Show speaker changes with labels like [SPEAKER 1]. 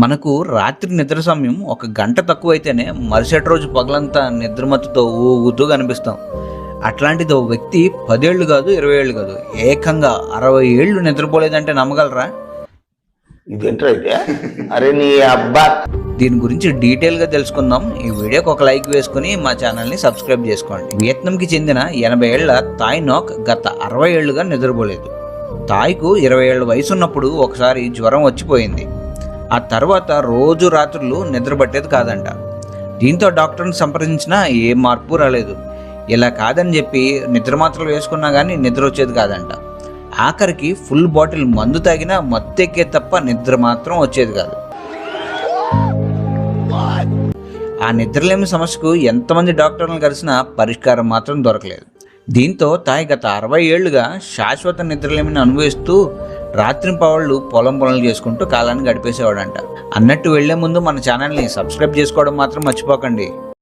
[SPEAKER 1] మనకు రాత్రి నిద్ర సమయం ఒక గంట తక్కువైతేనే మరుసటి రోజు పగలంతా నిద్రమత్తుతో ఊగుతూ కనిపిస్తాం. అట్లాంటిది ఓ వ్యక్తి పదేళ్ళు కాదు ఇరవై ఏళ్ళు కాదు ఏకంగా అరవై ఏళ్ళు నిద్రపోలేదంటే నమ్మగలరా?
[SPEAKER 2] అరే నీ అబ్బా!
[SPEAKER 1] దీని గురించి డీటెయిల్గా తెలుసుకుందాం. ఈ వీడియోకి ఒక లైక్ వేసుకుని మా ఛానల్ని సబ్స్క్రైబ్ చేసుకోండి. వియత్నాంకి చెందిన ఎనభై ఏళ్ళ తాయ్ నోక్ గత అరవై ఏళ్ళుగా నిద్రపోలేదు. తాయ్కు ఇరవై ఏళ్ళ వయసు ఉన్నప్పుడు ఒకసారి జ్వరం వచ్చిపోయింది. ఆ తర్వాత రోజు రాత్రులు నిద్రపట్టేది కాదంట. దీంతో డాక్టర్ని సంప్రదించినా ఏ మార్పు రాలేదు. ఇలా కాదని చెప్పి నిద్ర మాత్రలు వేసుకున్నా కానీ నిద్ర వచ్చేది కాదంట. ఆఖరికి ఫుల్ బాటిల్ మందు తాగినా మత్తెక్కే తప్ప నిద్ర మాత్రం వచ్చేది కాదు. ఆ నిద్రలేమి సమస్యకు ఎంతమంది డాక్టర్లను కలిసినా పరిష్కారం మాత్రం దొరకలేదు. దీంతో తాయి గత అరవై ఏళ్ళుగా శాశ్వత నిద్రలేమిని అనుభవిస్తూ రాత్రి పొలం పొలం చేసుకుంటూ కాలాన్ని గడిపేసేవాడంట. అన్నట్టు వెళ్ళే ముందు మన ఛానల్ని సబ్స్క్రైబ్ చేసుకోవడం మాత్రం మర్చిపోకండి.